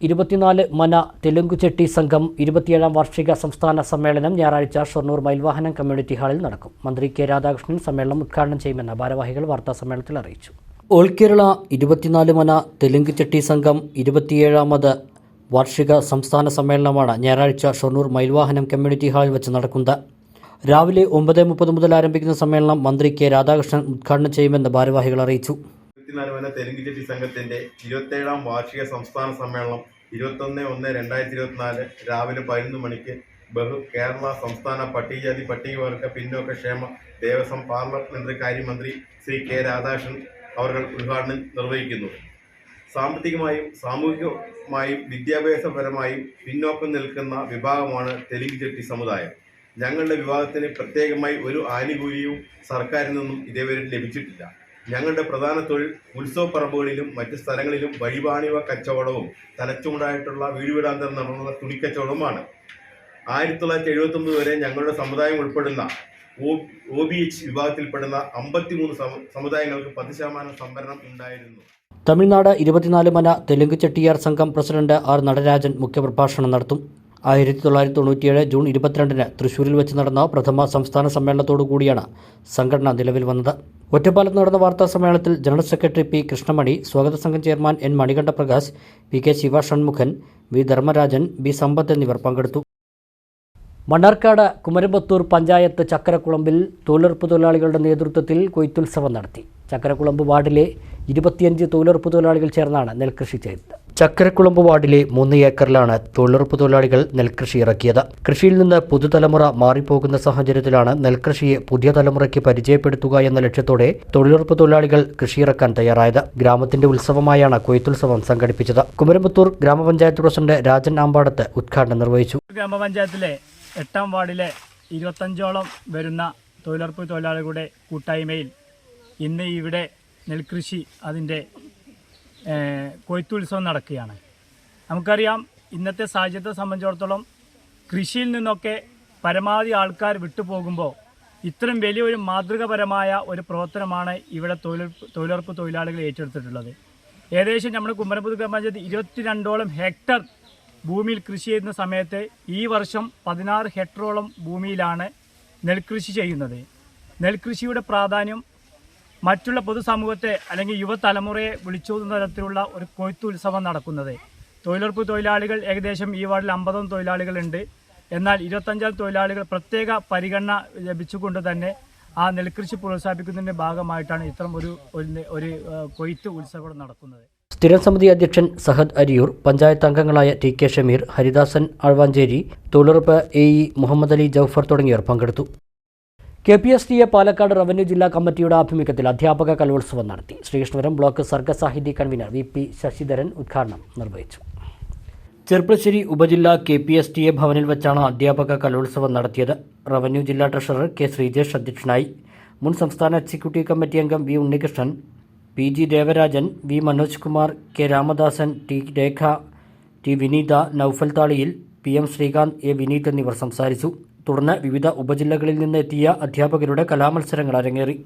ഇരുപത്തിനാല് മന തെലുങ്ക് ചെട്ടി സംഘം ഇരുപത്തിയേഴാം വാർഷിക സംസ്ഥാന സമ്മേളനം ഞായറാഴ്ച ഷൊർണൂർ മയിൽവാഹനം കമ്മ്യൂണിറ്റി ഹാളിൽ നടക്കും. മന്ത്രി കെ രാധാകൃഷ്ണൻ സമ്മേളനം ഉദ്ഘാടനം ചെയ്യുമെന്ന് ഭാരവാഹികൾ വാർത്താ സമ്മേളനത്തിൽ അറിയിച്ചു. ഓൾ കേരള ഇരുപത്തിനാല് മന തെലുങ്ക് ചെട്ടി സംഘം ഇരുപത്തിയേഴാമത് വാർഷിക സംസ്ഥാന സമ്മേളനമാണ് ഞായറാഴ്ച ഷൊർണൂർ മയിൽവാഹനം കമ്മ്യൂണിറ്റി ഹാളിൽ വെച്ച് നടക്കുന്നത്. രാവിലെ ഒമ്പത് മുപ്പത് മുതൽ ആരംഭിക്കുന്ന സമ്മേളനം മന്ത്രി കെ രാധാകൃഷ്ണൻ ഉദ്ഘാടനം ചെയ്യുമെന്ന് ഭാരവാഹികൾ അറിയിച്ചു.
ഇരുപത്തിനാല് തെലുങ്ക് ചെട്ടി സംഘത്തിന്റെ ഇരുപത്തേഴാം വാർഷിക സംസ്ഥാന സമ്മേളനം ഇരുപത്തൊന്ന് ഒന്ന് രണ്ടായിരത്തി ഇരുപത്തിനാല് രാവിലെ പതിനൊന്ന് മണിക്ക് ബഹു കേരള സംസ്ഥാന പട്ടികജാതി പട്ടികവർഗ പിന്നോക്ക ക്ഷേമ ദേവസ്വം പാർലമെന്ററി കാര്യമന്ത്രി ശ്രീ കെ രാധാകൃഷ്ണൻ അവർ ഉദ്ഘാടനം നിർവഹിക്കുന്നു. സാമ്പത്തികമായും സാമൂഹികമായും വിദ്യാഭ്യാസപരമായും പിന്നോക്കം നിൽക്കുന്ന വിഭാഗമാണ് തെലുങ്ക് ചെട്ടി സമുദായം. ഞങ്ങളുടെ വിഭാഗത്തിന് പ്രത്യേകമായി ഒരു ആനുകൂല്യവും സർക്കാരിൽ നിന്നും ഇതേവരെ ലഭിച്ചിട്ടില്ല. ഞങ്ങളുടെ പ്രധാന തൊഴിൽ ഉത്സവപ്പറമ്പുകളിലും മറ്റ് സ്ഥലങ്ങളിലും വഴിപാണിവ കച്ചവടവും തലച്ചുമുണ്ടായിട്ടുള്ള വീട് വീടാന്തരം നടന്ന തുണിക്കച്ചവടവുമാണ്. ആയിരത്തി തൊള്ളായിരത്തി എഴുപത്തി ഒമ്പത് വരെ ഞങ്ങളുടെ സമുദായം ഉൾപ്പെടുന്ന ഒ ബി എച്ച് വിഭാഗത്തിൽപ്പെടുന്ന അമ്പത്തിമൂന്ന് സമു- സമുദായങ്ങൾക്ക് പത്ത് ശതമാനം സംവരണം ഉണ്ടായിരുന്നു.
തമിഴ്നാട് ഇരുപത്തിനാല് മന തെലുങ്ക് ചെട്ടിയാർ സംഘം പ്രസിഡന്റ് ആർ നടരാജൻ മുഖ്യപ്രഭാഷണം നടത്തും. ആയിരത്തി തൊള്ളായിരത്തി തൊണ്ണൂറ്റിയേഴ് ജൂൺ ഇരുപത്തിരണ്ടിന് തൃശൂരിൽ വെച്ച് നടന്ന പ്രഥമ സംസ്ഥാന സമ്മേളനത്തോടു കൂടിയാണ് സംഘടന നിലവിൽ വന്നത്. ഒറ്റപ്പാലത്ത് നടന്ന വാർത്താ സമ്മേളനത്തിൽ ജനറൽ സെക്രട്ടറി പി കൃഷ്ണമണി സ്വാഗത സംഘം chairman N Manikanta Prakash P K Siva Shanmughan V Dharmarajan B Sampath എന്നിവർ പങ്കെടുത്തു. മണ്ണാർക്കാട് കുമരമ്പത്തൂർ പഞ്ചായത്ത് ചക്കരക്കുളമ്പിൽ തൊഴിലുറപ്പ് തൊഴിലാളികളുടെ നേതൃത്വത്തിൽ കൊയ്ത്തുത്സവം നടത്തി. ചക്കരക്കുളമ്പ് വാർഡിലെ ഇരുപത്തിയഞ്ച് തൊഴിലുറപ്പ് തൊഴിലാളികൾ ചേർന്നാണ് നെൽകൃഷി ചെയ്തത്. ചക്കരക്കുളമ്പ് വാർഡിലെ മൂന്ന് ഏക്കറിലാണ് തൊഴിലുറപ്പ് തൊഴിലാളികൾ നെൽകൃഷി ഇറക്കിയത്. കൃഷിയിൽ നിന്ന് പുതുതലമുറ മാറിപ്പോകുന്ന സാഹചര്യത്തിലാണ് നെൽകൃഷിയെ പുതിയ തലമുറയ്ക്ക് പരിചയപ്പെടുത്തുക എന്ന ലക്ഷ്യത്തോടെ തൊഴിലുറപ്പ് തൊഴിലാളികൾ കൃഷിയിറക്കാൻ തയ്യാറായത്. ഗ്രാമത്തിന്റെ ഉത്സവമായാണ് കൊയ്ത്തുത്സവം സംഘടിപ്പിച്ചത്. കുമരമ്പത്തൂർ ഗ്രാമപഞ്ചായത്ത് പ്രസിഡന്റ് രാജൻ ആമ്പാടത്ത് ഉദ്ഘാടനം നിർവഹിച്ചു.
ഗ്രാമപഞ്ചായത്തിലെ എട്ടാം വാർഡിലെ ഇരുപത്തഞ്ചോളം വരുന്ന തൊഴിലുറപ്പ് തൊഴിലാളികളുടെ കൂട്ടായ്മയിൽ ഇന്ന് ഇവിടെ നെൽകൃഷി അതിന്റെ കൊയ്ത്തുത്സവം നടക്കുകയാണ്. നമുക്കറിയാം ഇന്നത്തെ സാഹചര്യത്തെ സംബന്ധിച്ചിടത്തോളം കൃഷിയിൽ നിന്നൊക്കെ പരമാവധി ആൾക്കാർ വിട്ടുപോകുമ്പോൾ ഇത്രയും വലിയൊരു മാതൃകപരമായ ഒരു പ്രവർത്തനമാണ് ഇവിടെ തൊഴിലുറപ്പ് തൊഴിലുറപ്പ് തൊഴിലാളികൾ ഏറ്റെടുത്തിട്ടുള്ളത്. ഏകദേശം നമ്മുടെ കുമരമ്പുത് ഗ്രാമപഞ്ചായത്ത് ഇരുപത്തിരണ്ടോളം ഹെക്ടർ ഭൂമിയിൽ കൃഷി ചെയ്യുന്ന സമയത്ത് ഈ വർഷം പതിനാറ് ഹെക്ടറോളം ഭൂമിയിലാണ് നെൽകൃഷി ചെയ്യുന്നത്. നെൽകൃഷിയുടെ പ്രാധാന്യം മറ്റുള്ള പൊതുസമൂഹത്തെ അല്ലെങ്കിൽ യുവതലമുറയെ വിളിച്ചോതുന്ന തരത്തിലുള്ള ഒരു കൊയ്ത്തുത്സവം നടക്കുന്നത്. തൊഴിലുറപ്പ് തൊഴിലാളികൾ ഏകദേശം ഈ വാർഡിൽ അമ്പതോളം തൊഴിലാളികളുണ്ട്. എന്നാൽ ഇരുപത്തഞ്ചാം തൊഴിലാളികൾ പ്രത്യേക പരിഗണന ലഭിച്ചുകൊണ്ട് തന്നെ ആ നെൽകൃഷി പ്രോത്സാഹിപ്പിക്കുന്നതിന്റെ ഭാഗമായിട്ടാണ് ഇത്തരം ഒരു ഒരു- കൊയ്ത്ത് ഉത്സവം നടക്കുന്നത്.
സ്ഥിരം സമിതി അധ്യക്ഷൻ സഹദ് അരിയൂർ പഞ്ചായത്ത് അംഗങ്ങളായ ടി കെ ഷമീർ ഹരിദാസൻ ആഴ്വാഞ്ചേരി തൊഴിലുറപ്പ് എ ഇ മുഹമ്മദ് അലി ജൌഫർ തുടങ്ങിയവർ പങ്കെടുത്തു. K P S T A Palakkad revenue ജില്ലാ കമ്മിറ്റിയുടെ ആഭിമുഖ്യത്തിൽ അധ്യാപക കലോത്സവം നടത്തി. ശ്രീകൃഷ്ണപുരം ബ്ലോക്ക് സർഗസാഹിത്യ കൺവീനർ വി പി ശശിധരൻ ഉദ്ഘാടനം നിർവഹിച്ചു. ചെർപ്പശ്ശേരി ഉപജില്ല K P S T A ഭവനിൽ വെച്ചാണ് അധ്യാപക കലോത്സവം നടത്തിയത്. റവന്യൂ ജില്ലാ ട്രഷറർ കെ ശ്രീജേഷ് അധ്യക്ഷനായി. മുൻ സംസ്ഥാന എക്സിക്യൂട്ടീവ് കമ്മിറ്റി അംഗം V Unnikrishnan P G Devarajan V Manoj Kumar K Ramadasan T Rekha T Vineetha Noufal Thaliyil P M Sreekanth A Vineeth എന്നിവർ സംസാരിച്ചു. തുടർന്ന് വിവിധ ഉപജില്ലകളിൽ നിന്ന് എത്തിയ അധ്യാപകരുടെ കലാമത്സരങ്ങൾ അരങ്ങേറി.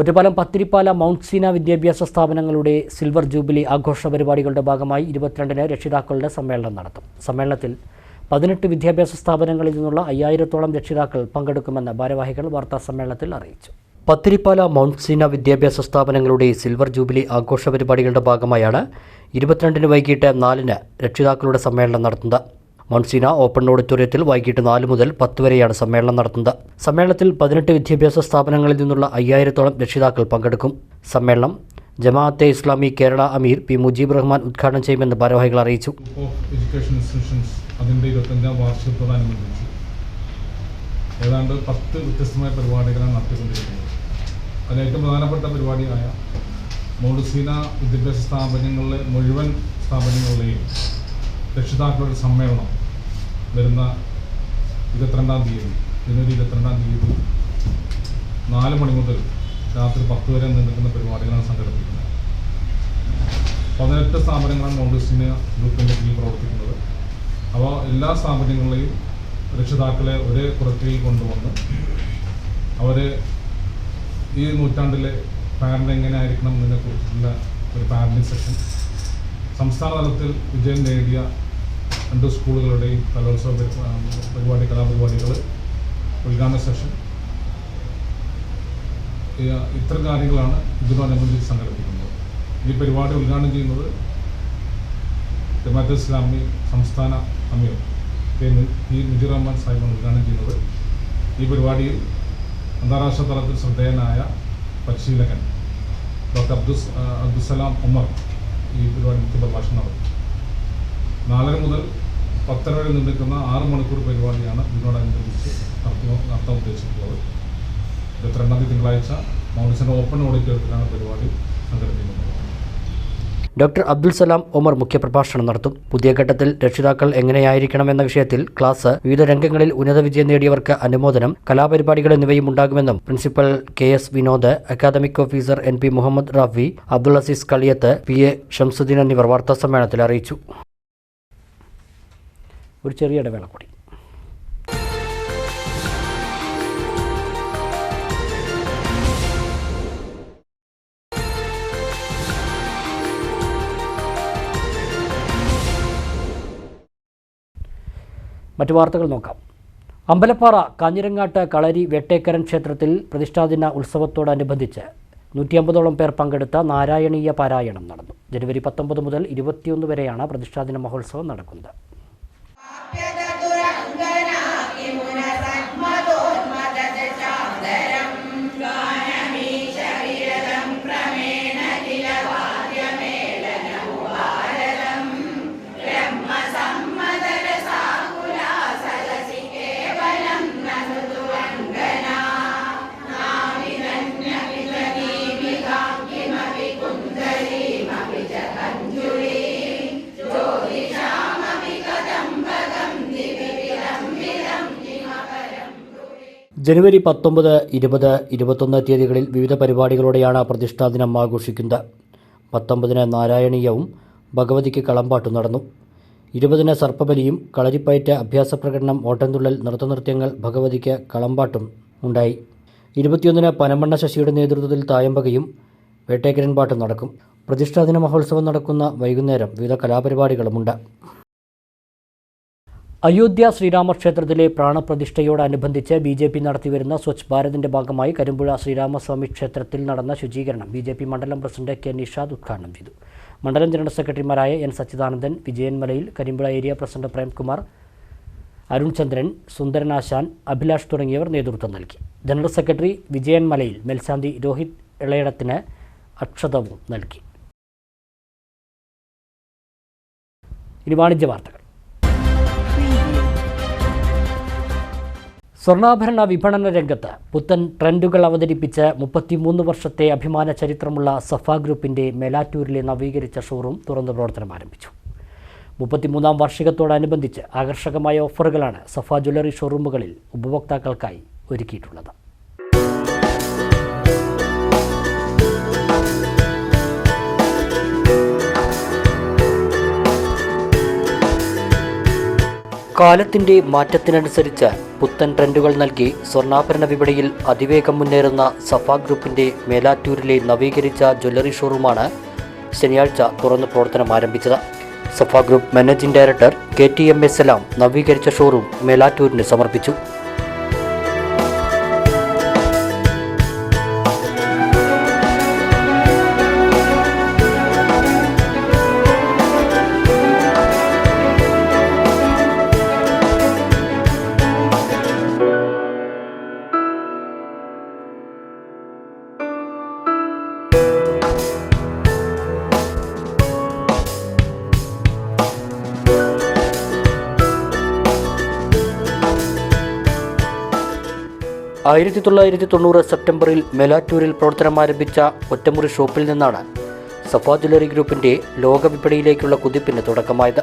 ഒറ്റപ്പാലം പത്തിരിപ്പാല മൗണ്ട് സീന വിദ്യാഭ്യാസ സ്ഥാപനങ്ങളുടെ സിൽവർ ജൂബിലി ആഘോഷ പരിപാടികളുടെ ഭാഗമായി ഇരുപത്തിരണ്ടിന് രക്ഷിതാക്കളുടെ സമ്മേളനം നടത്തും. സമ്മേളനത്തിൽ പതിനെട്ട് വിദ്യാഭ്യാസ സ്ഥാപനങ്ങളിൽ നിന്നുള്ള അയ്യായിരത്തോളം രക്ഷിതാക്കൾ പങ്കെടുക്കുമെന്ന് ഭാരവാഹികൾ വാർത്താ സമ്മേളനത്തിൽ അറിയിച്ചു. പത്തിരിപ്പാല മൗണ്ട് സീന വിദ്യാഭ്യാസ സ്ഥാപനങ്ങളുടെ സിൽവർ ജൂബിലി ആഘോഷ പരിപാടികളുടെ ഭാഗമായാണ് ഇരുപത്തിരണ്ടിന് വൈകിട്ട് നാലിന് രക്ഷിതാക്കളുടെ സമ്മേളനം നടത്തുന്നത്. മൗൺസീന ഓപ്പൺ ഓഡിറ്റോറിയത്തിൽ വൈകിട്ട് നാല് മുതൽ പത്ത് വരെയാണ് സമ്മേളനം നടത്തുന്നത്. സമ്മേളനത്തിൽ പതിനെട്ട് വിദ്യാഭ്യാസ സ്ഥാപനങ്ങളിൽ നിന്നുള്ള അയ്യായിരത്തോളം രക്ഷിതാക്കൾ പങ്കെടുക്കും. സമ്മേളനം ജമാഅത്തെ ഇസ്ലാമി കേരള അമീർ പി മുജീബ് റഹ്മാൻ ഉദ്ഘാടനം ചെയ്യുമെന്ന് ഭാരവാഹികൾ അറിയിച്ചു.
അതിന്റെ ഏതാണ്ട് പത്ത് വ്യത്യസ്തമായ പരിപാടികളാണ് നടത്തിക്കൊണ്ടിരിക്കുന്നത്. അതിൽ ഏറ്റവും പ്രധാനപ്പെട്ട പരിപാടിയായ മൗഡസീന വിദ്യാഭ്യാസ സ്ഥാപനങ്ങളിലെ മുഴുവൻ സ്ഥാപനങ്ങളുടെയും രക്ഷിതാക്കളുടെ സമ്മേളനം വരുന്ന ഇരുപത്തിരണ്ടാം തീയതി ജനുവരി ഇരുപത്തിരണ്ടാം തീയതി നാല് മണി മുതൽ രാത്രി പത്ത് വരെ നിൽക്കുന്ന പരിപാടികളാണ് സംഘടിപ്പിക്കുന്നത്. പതിനെട്ട് സ്ഥാപനങ്ങളാണ് മോണ്ടിസിന് ഗ്രൂപ്പിന്റെ കീഴിൽ പ്രവർത്തിക്കുന്നത്. അപ്പോൾ എല്ലാ സ്ഥാപനങ്ങളെയും രക്ഷിതാക്കളെ ഒരേ കുറയ്ക്കയിൽ കൊണ്ടുവന്ന് അവർ ഈ നൂറ്റാണ്ടിലെ പാരന്റ് എങ്ങനെ ആയിരിക്കണം എന്നതിനെക്കുറിച്ചുള്ള ഒരു പാരന്റിങ് സെഷൻ സംസ്ഥാന തലത്തിൽ വിജയം നേടിയ രണ്ട് സ്കൂളുകളുടെയും കലോത്സവ പരിപാടി കലാപരിപാടികൾ ഉദ്ഘാടന സെഷൻ. ഇത്തരം കാര്യങ്ങളാണ് ഇതിനോടനുബന്ധിച്ച് സംഘടിപ്പിക്കുന്നത്. ഈ പരിപാടി ഉദ്ഘാടനം ചെയ്യുന്നത് ജമാഅത്ത് ഇസ്ലാമി സംസ്ഥാന അമീർ കെ പി മുജീർ റഹ്മാൻ സാഹിബാണ് ഉദ്ഘാടനം ചെയ്യുന്നത്. ഈ പരിപാടിയിൽ അന്താരാഷ്ട്ര തലത്തിൽ ശ്രദ്ധേയനായ പരിശീലകൻ ഡോക്ടർ അബ്ദുസ് അബ്ദുസലാം ഉമർ ഈ പരിപാടി മുഖ്യ പ്രഭാഷണം നടത്തും. നാലര മുതൽ പത്തര വരെ നിൽക്കുന്ന ആറ് മണിക്കൂർ പരിപാടിയാണ് ഇതിനോടനുബന്ധിച്ച് നടത്തി നടത്താൻ ഉദ്ദേശിച്ചിട്ടുള്ളത്. ഇരുപത്തിരണ്ടാം തീയതി തിങ്കളാഴ്ച മൗണ്ടിസിന്റെ ഓപ്പൺ ഓഡിറ്റോറിയത്തിലാണ് പരിപാടി സംഘടിപ്പിക്കുന്നത്.
ഡോക്ടർ അബ്ദുൽ സലാം ഒമർ മുഖ്യപ്രഭാഷണം നടത്തും. പുതിയ ഘട്ടത്തിൽ രക്ഷിതാക്കൾ എങ്ങനെയായിരിക്കണം എന്ന വിഷയത്തിൽ ക്ലാസ് വിവിധ രംഗങ്ങളിൽ ഉന്നത വിജയം നേടിയവർക്ക് അനുമോദനം കലാപരിപാടികൾ എന്നിവയും ഉണ്ടാകുമെന്നും principal K S Vinod academic officer N P Muhammed Rafi Abdul Azeez Kaliyath P A Shamsudheen എന്നിവർ വാർത്താസമ്മേളനത്തിൽ അറിയിച്ചു. ഒരു ചെറിയ ഇടവേള കൂടി. മറ്റു വാർത്തകൾ നോക്കാം. അമ്പലപ്പാറ കാഞ്ഞിരങ്ങാട്ട് കളരി വെട്ടേക്കരൻ ക്ഷേത്രത്തിൽ പ്രതിഷ്ഠാദിന ഉത്സവത്തോടനുബന്ധിച്ച് നൂറ്റി അമ്പതോളം പേർ പങ്കെടുത്ത നാരായണീയ പാരായണം നടന്നു. ജനുവരി പത്തൊമ്പത് മുതൽ ഇരുപത്തിയൊന്ന് വരെയാണ് പ്രതിഷ്ഠാദിന മഹോത്സവം നടക്കുന്നത്. ജനുവരി പത്തൊമ്പത് ഇരുപത് ഇരുപത്തൊന്ന് തീയതികളിൽ വിവിധ പരിപാടികളോടെയാണ് പ്രതിഷ്ഠാ ദിനം ആഘോഷിക്കുന്നത്. പത്തൊമ്പതിന് നാരായണീയവും ഭഗവതിക്ക് കളമ്പാട്ടും നടന്നു. ഇരുപതിന് സർപ്പബലിയും കളരിപ്പയറ്റ് അഭ്യാസ പ്രകടനം ഓട്ടംതുള്ളൽ നൃത്തനൃത്യങ്ങൾ ഭഗവതിക്ക് കളമ്പാട്ടും ഉണ്ടായി. ഇരുപത്തിയൊന്നിന് പനമണ്ണ ശശിയുടെ നേതൃത്വത്തിൽ തായമ്പകയും വേട്ടേക്കരൻ പാട്ടും നടക്കും. പ്രതിഷ്ഠാദിന മഹോത്സവം നടക്കുന്ന വൈകുന്നേരം വിവിധ കലാപരിപാടികളുമുണ്ട്. അയോധ്യ ശ്രീരാമക്ഷേത്രത്തിലെ പ്രാണപ്രതിഷ്ഠയോടനുബന്ധിച്ച് ബി ജെ പി നടത്തിവരുന്ന സ്വച്ഛ് ഭാരതിന്റെ ഭാഗമായി കരിമ്പുഴ ശ്രീരാമസ്വാമി ക്ഷേത്രത്തിൽ നടന്ന ശുചീകരണം ബി ജെ പി മണ്ഡലം പ്രസിഡന്റ് കെ നിഷാദ് ഉദ്ഘാടനം ചെയ്തു. മണ്ഡലം ജനറൽ സെക്രട്ടറിമാരായ N Sachidanandan Vijayanmalayil Karimpuzha area president Premkumar Arunchandran സുന്ദരനാശാൻ Abhilash തുടങ്ങിയവർ നേതൃത്വം നൽകി. ജനറൽ സെക്രട്ടറി വിജയൻമലയിൽ മേൽശാന്തി രോഹിത് ഇളയടത്തിന് അക്ഷതവും നൽകി. ഇനി വാണിജ്യ വാർത്തകൾ. സ്വർണാഭരണ വിപണന രംഗത്ത് പുത്തൻ ട്രെൻഡുകൾ അവതരിപ്പിച്ച് മുപ്പത്തിമൂന്ന് വർഷത്തെ അഭിമാന ചരിത്രമുള്ള സഫ ഗ്രൂപ്പിന്റെ മെലാറ്റൂരിലെ നവീകരിച്ച ഷോറൂം തുറന്നു പ്രവർത്തനം ആരംഭിച്ചു. മുപ്പത്തിമൂന്നാം വാർഷികത്തോടനുബന്ധിച്ച് ആകർഷകമായ ഓഫറുകളാണ് സഫ ജ്വല്ലറി ഷോറൂമുകളിൽ ഉപഭോക്താക്കൾക്കായി ഒരുക്കിയിട്ടുള്ളത്. കാലത്തിന്റെ മാറ്റത്തിനനുസരിച്ച് പുത്തൻ ട്രെൻഡുകൾ നൽകി സ്വർണാഭരണ വിപണിയിൽ അതിവേഗം മുന്നേറുന്ന സഫ ഗ്രൂപ്പിന്റെ മേലാറ്റൂരിലെ നവീകരിച്ച ജ്വല്ലറി ഷോറൂമാണ് ശനിയാഴ്ച തുറന്ന് പ്രവർത്തനം ആരംഭിച്ചത്. Safa group managing director K T M S എല്ലാം നവീകരിച്ച ഷോറൂം മേലാറ്റൂരിന് സമർപ്പിച്ചു. ആയിരത്തി തൊള്ളായിരത്തി തൊണ്ണൂറ് സെപ്റ്റംബറിൽ മെലാറ്റൂരിൽ പ്രവർത്തനം ആരംഭിച്ച ഒറ്റമുറി ഷോപ്പിൽ നിന്നാണ് സഫ ജ്വല്ലറി ഗ്രൂപ്പിന്റെ ലോകവിപണിയിലേക്കുള്ള കുതിപ്പിന് തുടക്കമായത്.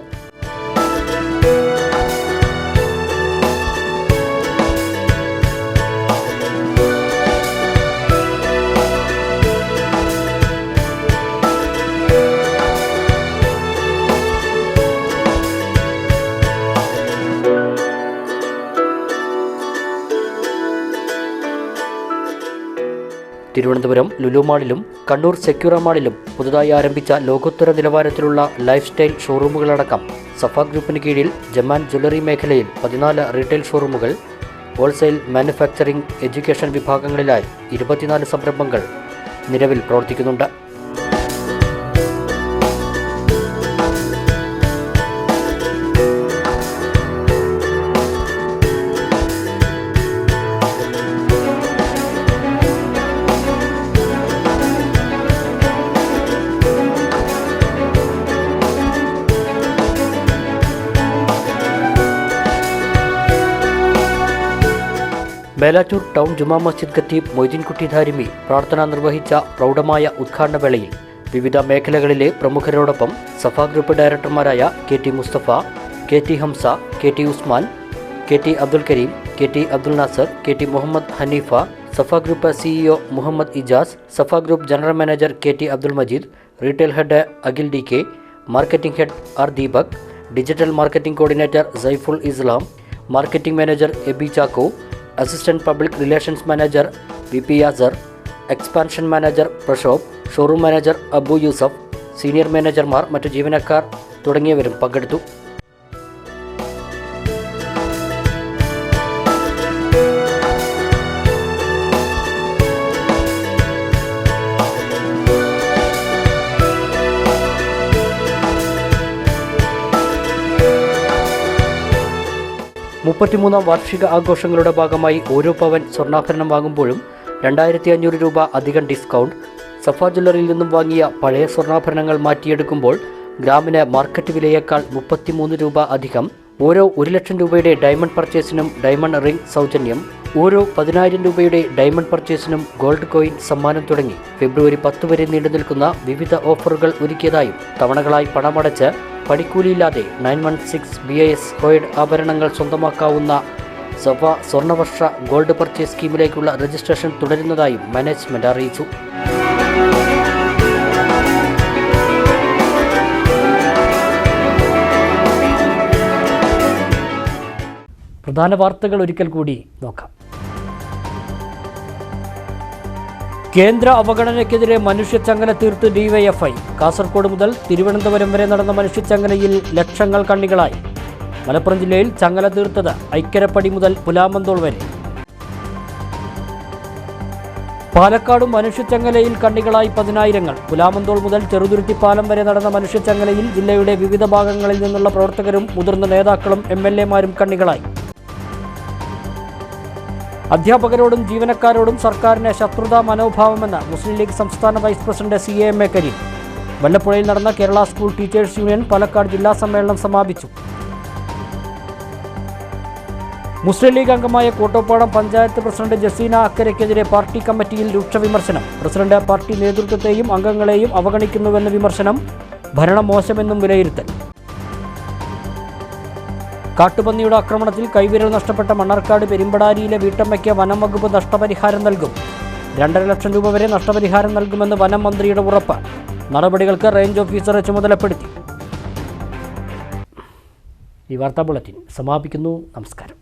തിരുവനന്തപുരം ലുലു മാളിലും കണ്ണൂർ സെക്യൂറ മാളിലും പുതുതായി ആരംഭിച്ച ലോകോത്തര നിലവാരത്തിലുള്ള ലൈഫ് സ്റ്റൈൽ ഷോറൂമുകളടക്കം സഫ ഗ്രൂപ്പിന് കീഴിൽ ജമാൻ ജ്വല്ലറി മേഖലയിൽ പതിനാല് റീറ്റെയിൽ ഷോറൂമുകൾ ഹോൾസെയിൽ മാനുഫാക്ചറിംഗ് എഡ്യൂക്കേഷൻ വിഭാഗങ്ങളിലായി ഇരുപത്തിനാല് സംരംഭങ്ങൾ നിലവിൽ പ്രവർത്തിക്കുന്നുണ്ട്. മേലാറ്റൂർ ടൗൺ ജുമാ മസ്ജിദ് ഖത്തീബ് മൊയ്തീൻകുട്ടി ധാരിമി പ്രാർത്ഥന നിർവഹിച്ച പ്രൗഢമായ ഉദ്ഘാടന വേളയിൽ വിവിധ മേഖലകളിലെ പ്രമുഖരോടൊപ്പം Safa group ഡയറക്ടർമാരായ K T Mustafa K T Hamsa K T Usman K T Abdul Kareem K T Abdul Nasar K T Muhammad Haneefa Safa group CEO Muhammad Ijas Safa group general manager K T Abdul Majeed retail head Akhil D K marketing head R Deepak digital marketing coordinator Saiful Islam marketing manager Eby Chacko assistant public relations manager V P Yasar expansion manager Prashob showroom manager Abu Yusuf senior മാനേജർമാർ മറ്റു ജീവനക്കാർ തുടങ്ങിയവരും പങ്കെടുത്തു. മുപ്പത്തിമൂന്നാം വാർഷിക ആഘോഷങ്ങളുടെ ഭാഗമായി ഓരോ പവൻ സ്വർണാഭരണം വാങ്ങുമ്പോഴും രണ്ടായിരത്തി അഞ്ഞൂറ് രൂപ അധികം ഡിസ്കൗണ്ട്. സഫ ജ്വല്ലറിയിൽ നിന്നും വാങ്ങിയ പഴയ സ്വർണാഭരണങ്ങൾ മാറ്റിയെടുക്കുമ്പോൾ ഗ്രാമിന് മാർക്കറ്റ് വിലയേക്കാൾ മുപ്പത്തിമൂന്ന് രൂപ അധികം. ഓരോ ഒരു ലക്ഷം രൂപയുടെ ഡയമണ്ട് പർച്ചേസിനും ഡയമണ്ട് റിംഗ് സൗജന്യം. ഓരോ പതിനായിരം രൂപയുടെ ഡയമണ്ട് പർച്ചേസിനും ഗോൾഡ് കോയിൻ സമ്മാനം തുടങ്ങി. ഫെബ്രുവരി പത്ത് വരെ നീണ്ടു നിൽക്കുന്ന വിവിധ ഓഫറുകൾ ഒരുക്കിയതായും തവണകളായി പണമടച്ച് പണിക്കൂലിയില്ലാതെ nine one six B I S coiled ആഭരണങ്ങൾ സ്വന്തമാക്കാവുന്ന സഭ സ്വർണവർഷ ഗോൾഡ് പർച്ചേസ് സ്കീമിലേക്കുള്ള രജിസ്ട്രേഷൻ തുടരുന്നതായും മാനേജ്മെന്റ് അറിയിച്ചു. പ്രധാന വാർത്തകൾ ഒരിക്കൽ കൂടി നോക്കാം. കേന്ദ്ര അവഗണനയ്ക്കെതിരെ മനുഷ്യച്ചങ്ങല തീർത്ത് ഡിവൈഎഫ്ഐ കാസർഗോഡ് മുതൽ തിരുവനന്തപുരം വരെ നടന്ന മനുഷ്യച്ചങ്ങലയിൽ ലക്ഷങ്ങൾ കണ്ണികളായി. മലപ്പുറം ജില്ലയിൽ ചങ്ങല തീർത്തത് ഐക്കരപ്പടി മുതൽ പുലാമന്തോൾ വരെ. പാലക്കാടും മനുഷ്യച്ചങ്ങലയിൽ കണ്ണികളായി പതിനായിരങ്ങൾ. പുലാമന്തോൾ മുതൽ ചെറുതുരുത്തിപ്പാലം വരെ നടന്ന മനുഷ്യച്ചങ്ങലയിൽ ജില്ലയുടെ വിവിധ ഭാഗങ്ങളിൽ നിന്നുള്ള പ്രവർത്തകരും മുതിർന്ന നേതാക്കളും എം കണ്ണികളായി. അധ്യാപകരോടും ജീവനക്കാരോടും സർക്കാരിന് ശത്രുതാ മനോഭാവമെന്ന് മുസ്ലിം ലീഗ് സംസ്ഥാന vice president C A M A Kareem. വല്ലപ്പുഴയിൽ നടന്ന Kerala school teachers union Palakkad ജില്ലാ സമ്മേളനം സമാപിച്ചു. മുസ്ലിം ലീഗ് അംഗമായ കോട്ടോപ്പാടം പഞ്ചായത്ത് പ്രസിഡന്റ് ജസീന അക്കരയ്ക്കെതിരെ പാർട്ടി കമ്മിറ്റിയിൽ രൂക്ഷ വിമർശനം. പ്രസിഡന്റ് പാർട്ടി നേതൃത്വത്തെയും അംഗങ്ങളെയും അവഗണിക്കുന്നുവെന്ന വിമർശനം ഭരണം മോശമെന്നും വിലയിരുത്തൽ. കാട്ടുപന്നിയുടെ ആക്രമണത്തിൽ കൈവിരൽ നഷ്ടപ്പെട്ട മണ്ണാർക്കാട് പെരുമ്പടാരിയിലെ വീട്ടമ്മയ്ക്ക് വനം വകുപ്പ് നഷ്ടപരിഹാരം നൽകും. രണ്ടര ലക്ഷം രൂപ വരെ നഷ്ടപരിഹാരം നൽകുമെന്ന് വനം മന്ത്രിയുടെ ഉറപ്പ്. നടപടികൾക്ക് റേഞ്ച് ഓഫീസറെ ചുമതലപ്പെടുത്തി. ഈ വാർത്താ ബുള്ളറ്റിൻ സമാപിക്കുന്നു. നമസ്കാരം.